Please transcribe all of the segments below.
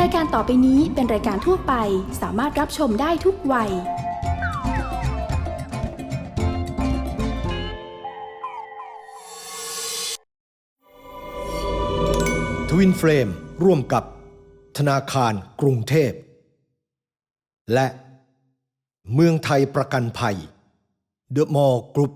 รายการต่อไปนี้เป็นรายการทั่วไป สามารถรับชมได้ทุกวัย ทวินเฟรมร่วมกับธนาคารกรุงเทพ และเมืองไทยประกันภัย เดอะมอลล์กรุ๊ป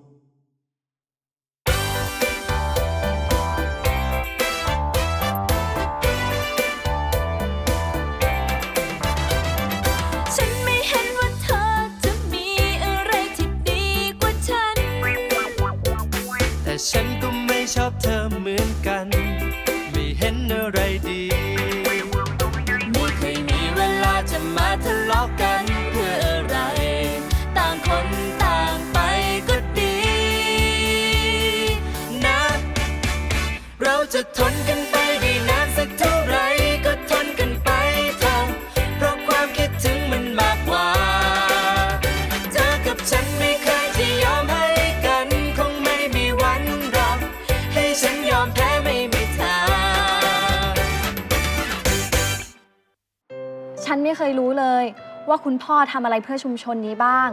ยรู้เลย ว่าคุณพ่อทำอะไรเพื่อชุมชนนี้บ้าง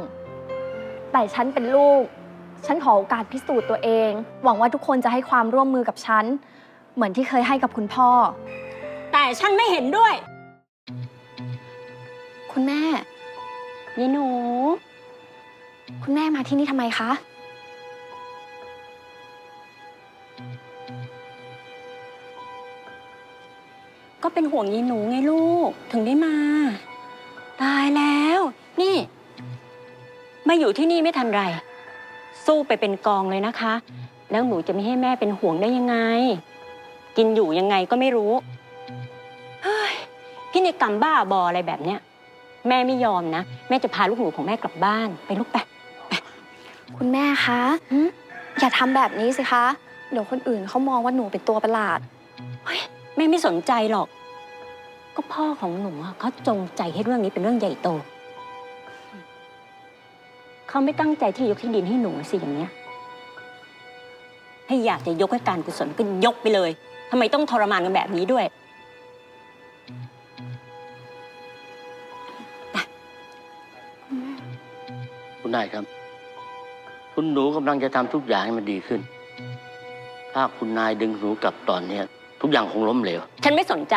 แต่ฉันเป็นลูก ฉันขอโอกาสพิสูจน์ตัวเอง หวังว่าทุกคนจะให้ความร่วมมือกับฉัน เหมือนที่เคยให้กับคุณพ่อ แต่ฉันไม่เห็นด้วย คุณแม่ ยายหนู คุณแม่มาที่นี่ทำไมคะ ก็เป็นห่วงยายหนูไงลูก ถึงได้มา ตายแล้ว นี่มาอยู่ที่นี่ไม่ทันไร สู้ไปเป็นกองเลยนะคะ แล้วหนูจะไม่ให้แม่เป็นห่วงได้ยังไง กินอยู่ยังไงก็ไม่รู้เฮ้ยพี่ในกรรมบ้าบออะไรแบบเนี้ย แม่ไม่ยอมนะ แม่จะพาลูกหนูของแม่กลับบ้านไปลูกไป คุณแม่คะหืมอย่าทำแบบนี้สิคะ เดี๋ยวคนอื่นเขามองว่าหนูเป็นตัวประหลาด แม่ไม่สนใจหรอก ก็พ่อของหนูอะเขาจงใจให้เรื่องนี้เป็นเรื่องใหญ่โต เขาไม่ตั้งใจที่จะยกที่ดินให้หนูสิอย่างเนี้ย ให้อยากจะยกให้การกุศลก็ยกไปเลยทำไมต้องทรมานกันแบบนี้ด้วยคุณนายครับ คุณหนูกำลังจะทำทุกอย่างให้มันดีขึ้น ถ้าคุณนายดึงหนูกลับตอนเนี้ย ทุกอย่างคงล้มเหลว ฉันไม่สนใจ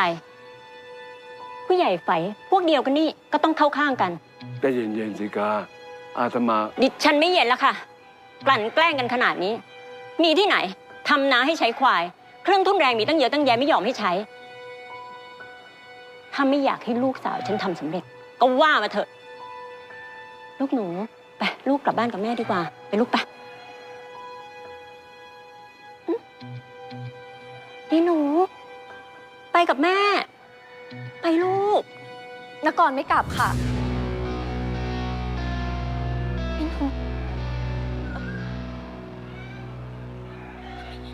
ผู้ใหญ่ไฟพวกเดียวกันนี่ก็ต้องเข้าข้างกัน ได้เย็นๆสิกา อาตมา ดิฉันไม่เย็นแล้วค่ะ กลั่นแกล้งกันขนาดนี้ มีที่ไหนทำนาให้ใช้ควาย เครื่องทุ่นแรงมีตั้งเยอะตั้งแยะไม่ยอมให้ใช้ ถ้าไม่อยากให้ลูกสาวฉันทำสำเร็จ ก็ว่ามาเถอะ ลูกหนู ไป ลูกกลับบ้านกับแม่ดีกว่า ไปลูกไปหึนี่หนู ไปกับแม่ ไปลูกนกรไม่กลับค่ะนี่หนู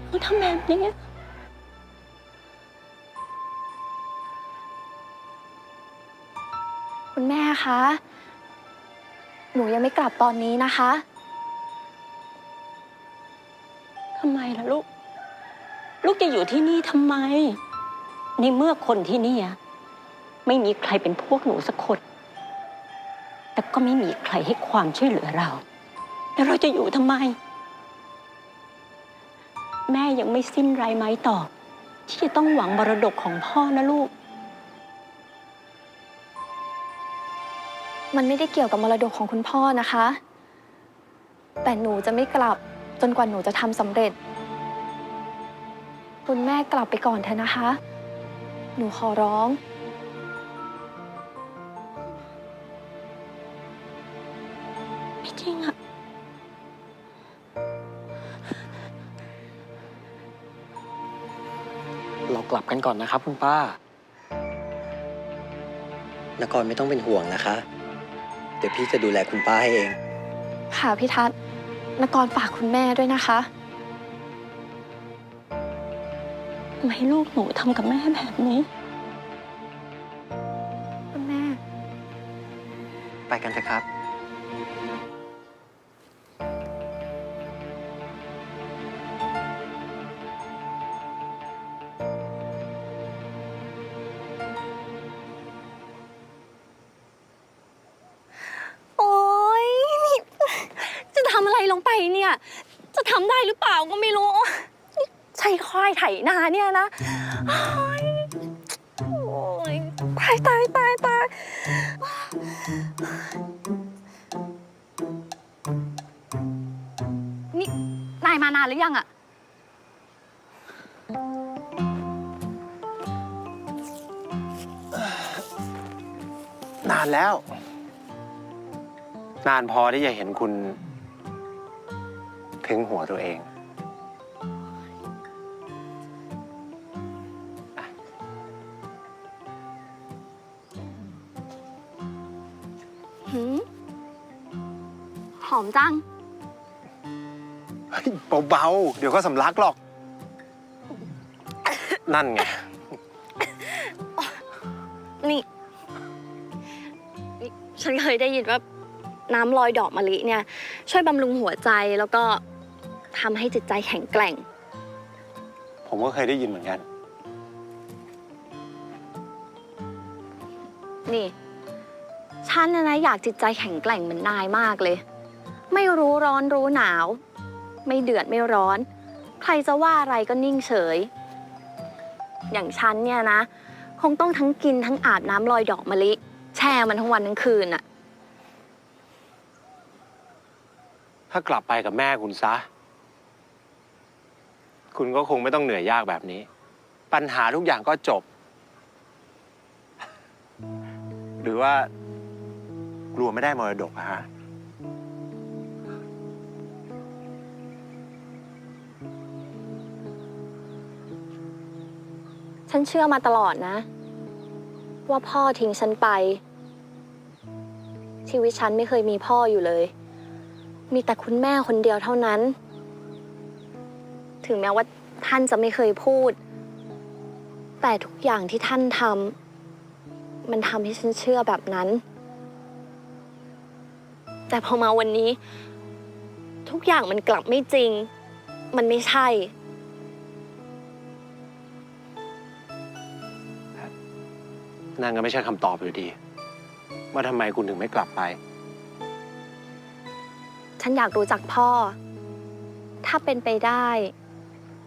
หนูทำแบบนี้คุณแม่คะ หนูยังไม่กลับตอนนี้นะคะ ทำไมล่ะลูก ลูกจะอยู่ที่นี่ทำไม ในเมื่อคนที่นี่ไม่มีใครเป็นพวกหนูสักคน แต่ก็ไม่มีใครให้ความช่วยเหลือเรา แล้วเราจะอยู่ทำไม แม่ยังไม่สิ้นไรไม้ต่อ ที่จะต้องหวังมรดกของพ่อนะลูก มันไม่ได้เกี่ยวกับมรดกของคุณพ่อนะคะ แต่หนูจะไม่กลับจนกว่าหนูจะทำสำเร็จ คุณแม่กลับไปก่อนเถอะนะคะ หนูขอร้อง ไม่จริงอะเรากลับกันก่อนนะครับคุณป้า นกรไม่ต้องเป็นห่วงนะคะ เดี๋ยวพี่จะดูแลคุณป้าให้เอง ค่ะพี่ทัศน์นกรฝากคุณแม่ด้วยนะคะ ไมลูกหนูทำกับแม่แบบนี้ คุณแม่ ไปกันเถอะครับ ยมานานหรือยังอะนานแล้ว นานพอที่จะเห็นคุณ ถึงหัวตัวเองหืมหอมจังเฮ้ยเบาๆ เดี๋ยวก็สำลักหรอก นั่นไงนี่นี่ ฉันเคยได้ยินว่าน้ำลอยดอกมะลิเนี่ย ช่วยบำรุงหัวใจแล้วก็ทำให้จิตใจแข็งแกร่ง ผมก็เคยได้ยินเหมือนกัน นี่ ฉันนะนะอยากจิตใจแข็งแกร่งเหมือนนายมากเลย ไม่รู้ร้อนรู้หนาว ไม่เดือดไม่ร้อน ใครจะว่าอะไรก็นิ่งเฉย อย่างฉันเนี่ยนะ คงต้องทั้งกินทั้งอาบน้ำลอยดอกมะลิ แช่มันทั้งวันทั้งคืนอะถ้ากลับไปกับแม่คุณซะ คุณก็คงไม่ต้องเหนื่อยยากแบบนี้ ปัญหาทุกอย่างก็จบ หรือว่ากลัวไม่ได้มรดกอะฮะ ฉันเชื่อมาตลอดนะ ว่าพ่อทิ้งฉันไป ชีวิตฉันไม่เคยมีพ่ออยู่เลย มีแต่คุณแม่คนเดียวเท่านั้น ถึงแม้ว่าท่านจะไม่เคยพูด แต่ทุกอย่างที่ท่านทำมันทำให้ฉันเชื่อแบบนั้น แต่พอมาวันนี้ ทุกอย่างมันกลับไม่จริง มันไม่ใช่ นั่นก็ไม่ใช่คำตอบอยู่ดี ว่าทำไมคุณถึงไม่กลับไป ฉันอยากรู้จักพ่อ ถ้าเป็นไปได้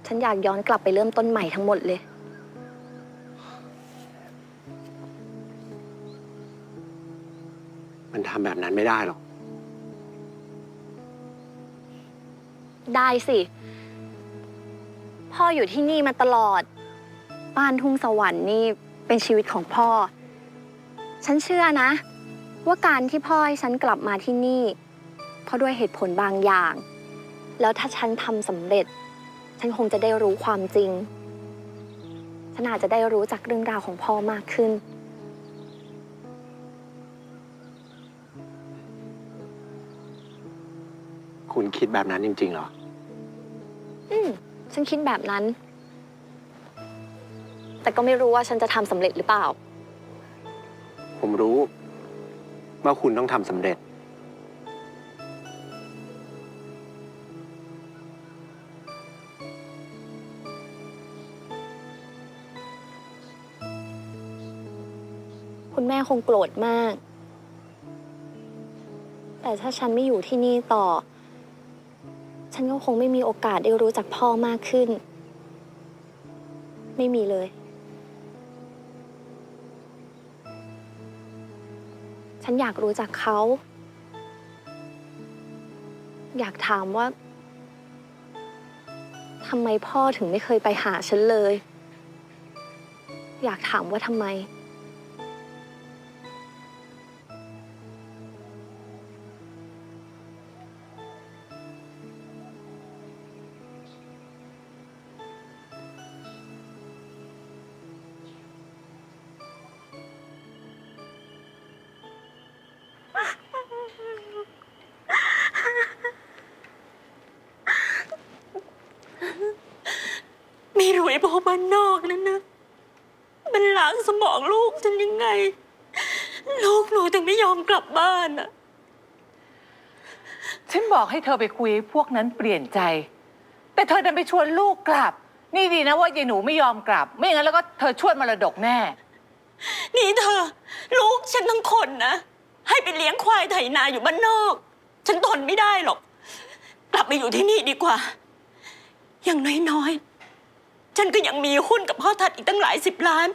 ฉันอยากย้อนกลับไปเริ่มต้นใหม่ทั้งหมดเลย มันทำแบบนั้นไม่ได้หรอก ได้สิ พ่ออยู่ที่นี่มาตลอด บ้านทุ่งสวรรค์นี่ เป็นชีวิตของพ่อ ฉันเชื่อนะ ว่าการที่พ่อให้ฉันกลับมาที่นี่ เพราะด้วยเหตุผลบางอย่าง แล้วถ้าฉันทำสำเร็จ ฉันคงจะได้รู้ความจริง ฉันอาจจะได้รู้จักเรื่องราวของพ่อมากขึ้น คุณคิดแบบนั้นจริงๆเหรอ อืม ฉันคิดแบบนั้น แต่ก็ไม่รู้ว่าฉันจะทำสำเร็จหรือเปล่า ผมรู้ว่าคุณต้องทำสำเร็จ คุณแม่คงโกรธมาก แต่ถ้าฉันไม่อยู่ที่นี่ต่อ ฉันก็คงไม่มีโอกาสได้รู้จักพ่อมากขึ้น ไม่มีเลย ฉันอยากรู้จักเขา อยากถามว่าทำไมพ่อถึงไม่เคยไปหาฉันเลย อยากถามว่าทำไม ไม่รู้ไอ้พวกบ้านนอกนั่นนะ มันล้างสมองลูกฉันยังไง ลูกหนูถึงไม่ยอมกลับบ้านอะฉันบอกให้เธอไปคุยให้พวกนั้นเปลี่ยนใจ แต่เธอดันไปชวนลูกกลับ นี่ดีนะว่ายายหนูไม่ยอมกลับ ไม่อย่างนั้นแล้วก็เธอชวดมรดกแน่ นี่เธอ ลูกฉันทั้งคนนะ ให้ไปเลี้ยงควายไถนาอยู่บ้านนอก ฉันทนไม่ได้หรอกกกลับมาอยู่ที่นี่ดีกว่า อย่างน้อยๆ ฉันก็ยังมีหุ้นกับพ่อทัดอีกตั้งหลายสิบล้าน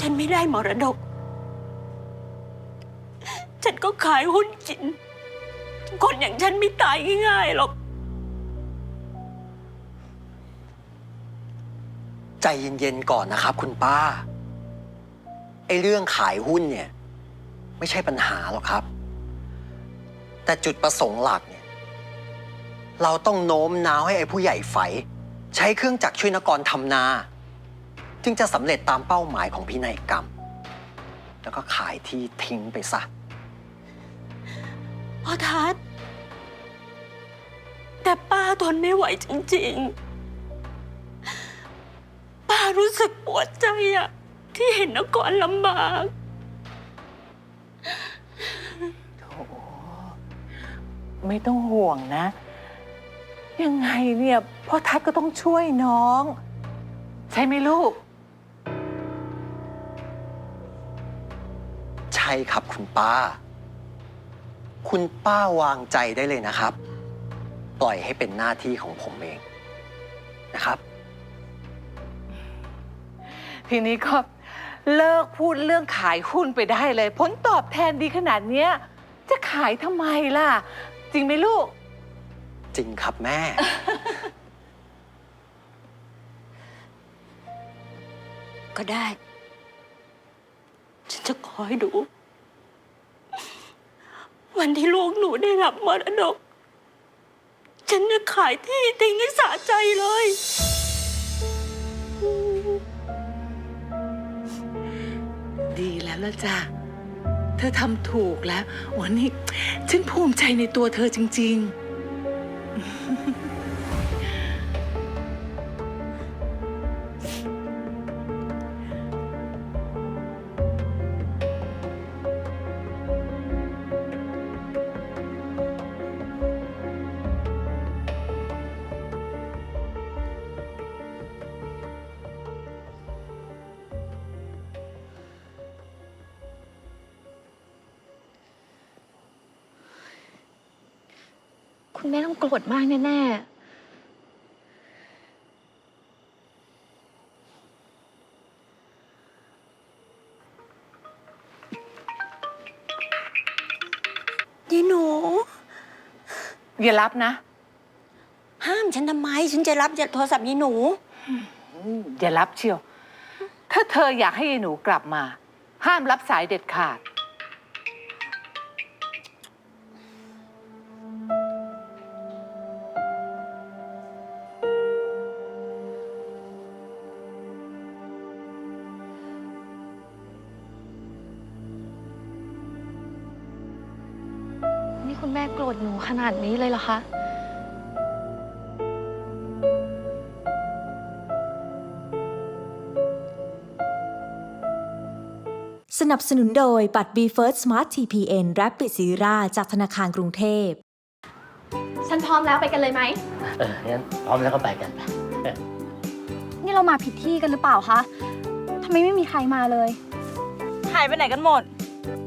ฉันไม่ได้มรดก ฉันก็ขายหุ้นกิน คนอย่างฉันไม่ตายง่ายๆหรอก ใจเย็นๆก่อนนะครับคุณป้า ไอ้เรื่องขายหุ้นเนี่ย ไม่ใช่ปัญหาหรอกครับ แต่จุดประสงค์หลักเนี่ย เราต้องโน้มน้าวให้ไอ้ผู้ใหญ่ไฟ ใช้เครื่องจักรช่วยนกรทำนา จึงจะสำเร็จตามเป้าหมายของพินัยกรรม แล้วก็ขายที่ทิ้งไปซะ พ่อทัศน์แต่ป้าทนไม่ไหวจริงๆ ป้ารู้สึกปวดใจอะที่เห็นนกรลำบาก ไม่ต้องห่วงนะ ยังไงเนี่ยพ่อทัศน์ก็ต้องช่วยน้อง ใช่ไหมลูก ใช่ครับคุณป้า คุณป้าวางใจได้เลยนะครับ ปล่อยให้เป็นหน้าที่ของผมเองนะครับ ทีนี้ก็เลิกพูดเรื่องขายหุ้นไปได้เลย ผลตอบแทนดีขนาดเนี้ยจะขายทำไมล่ะ จริงไหมลูก จริงครับแม่ ก็ได้ ฉันจะคอยดู วันที่ลูกหนูได้รับมรดก ฉันจะขายที่ทิ้งให้สะใจเลย ดีแล้วละจ้ะ เธอทำถูกแล้ววันนี้ ฉันภูมิใจในตัวเธอจริง ๆ คุณแม่ต้องโกรธมากแน่ยี่หนู อย่ารับนะ ห้ามฉันทำไม ฉันจะรับโทรศัพท์ยี่หนู อย่ารับเชียว ถ้าเธออยากให้ยายหนูกลับมา ห้ามรับสายเด็ดขาด คุณแม่โกรธหนูขนาดนี้เลยเหรอคะ สนับสนุนโดยบัตร b f i r s t Smart TPN Rapid s e r a จากธนาคารกรุงเทพ ฉันพร้อมแล้วไปกันเลยไหม เอองั้นพร้อมแล้วก็ไปกันไปนี่เรามาผิดที่กันหรือเปล่าคะ ทำไมไม่มีใครมาเลย หายไปไหนกันหมด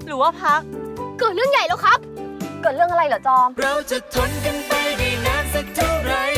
หรือว่าพัก เกิดเรื่องใหญ่แล้วครับ เกิดเรื่องอะไรเหรอจอม เราจะทนกันไปได้นานสักเท่าไหร่